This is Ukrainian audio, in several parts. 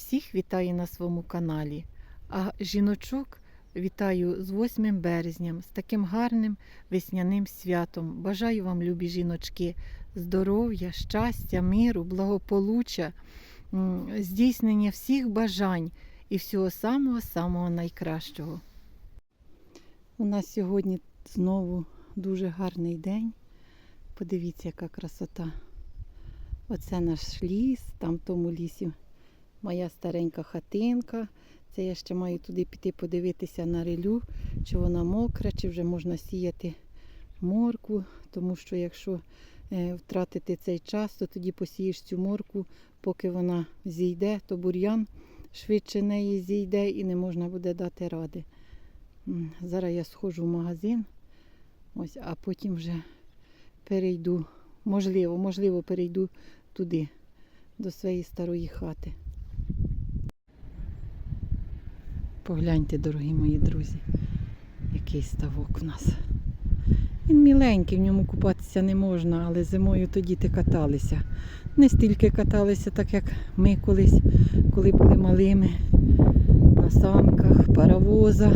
Всіх вітаю на своєму каналі. А жіночок вітаю з 8 березням, з таким гарним весняним святом. Бажаю вам, любі жіночки, здоров'я, щастя, миру, благополуччя, здійснення всіх бажань і всього самого-самого найкращого. У нас сьогодні знову дуже гарний день. Подивіться, яка красота. Оце наш ліс, там в тому лісі моя старенька хатинка. Це я ще маю туди піти подивитися на релю, чи вона мокра, чи вже можна сіяти моркву. Тому що якщо е, втратити цей час, то тоді посієш цю моркву, поки вона зійде, то бур'ян швидше неї зійде і не можна буде дати ради. Зараз я схожу в магазин, ось, а потім вже перейду. Можливо, можливо, перейду туди, до своєї старої хати. Погляньте, дорогі мої друзі, який ставок у нас. Він міленький, в ньому купатися не можна, але зимою то діти каталися. Не стільки каталися, так як ми колись, коли були малими, на санках, паровоза.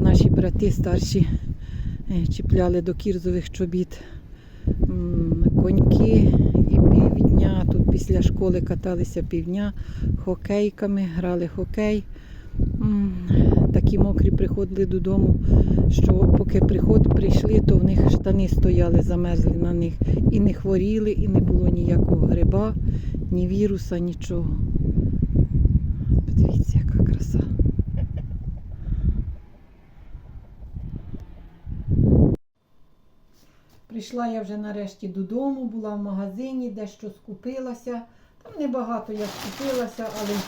Наші брати старші е, чіпляли до кірзових чобіт коньки і півдня. Тут після школи каталися півдня хокейками, грали хокей. Такі мокрі приходили додому, що поки приход прийшли, то в них штани стояли, замерзли на них. І не хворіли, і не було ніякого гриба, ні віруса, нічого. Подивіться, яка краса. Прийшла я вже нарешті додому, була в магазині, дещо скупилася. Там небагато я скупилася, але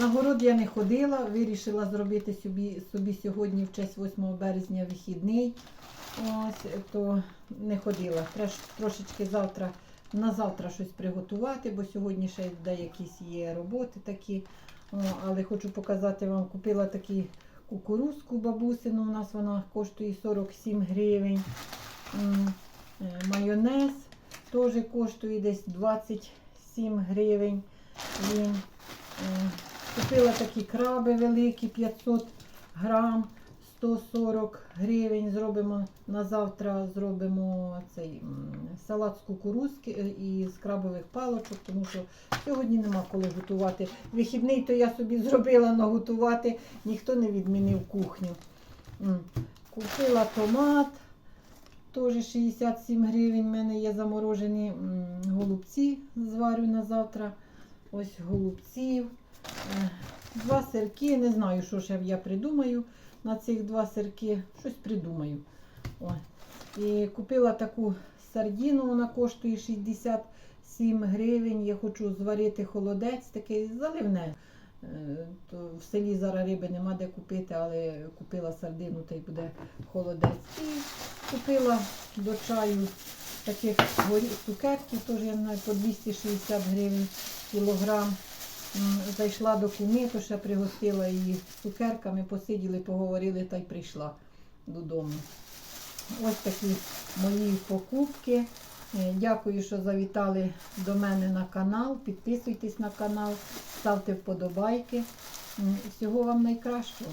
на город я не ходила. Вирішила зробити собі, собі сьогодні в честь 8 березня вихідний. Ось, то не ходила. Треба ж трошечки завтра на завтра щось приготувати, бо сьогодні ще деякісь є роботи такі. О, але хочу показати вам, купила такі кукурузку бабусину. У нас вона коштує 47 гривень. Е, Майонез теж коштує десь 27 гривень. Купила такі краби великі, 500 грам, 140 гривень. Зробимо на завтра зробимо цей салат з кукурузки е, і з крабових палочок, тому що сьогодні нема коли готувати. Вихідний то я собі зробила, але готувати ніхто не відмінив кухню. Купила томат, теж 67 гривень. У мене є заморожені голубці, зварю на завтра. Ось голубців. Два сирки, не знаю, що ще я придумаю на цих два сирки. Щось придумаю. О. І купила таку сардіну, вона коштує 67 гривень. Я хочу зварити холодець, такий заливне. Е, То в селі зараз риби нема де купити, але купила сардину та й буде холодець. І купила до чаю таких цукерків, теж я знаю, по 260 гривень кілограм. Зайшла до куми, то ще пригостила її цукерками, посиділи, поговорили та й прийшла додому. Ось такі мої покупки. Е, Дякую, що завітали до мене на канал. Підписуйтесь на канал, ставте вподобайки. Всього вам найкращого.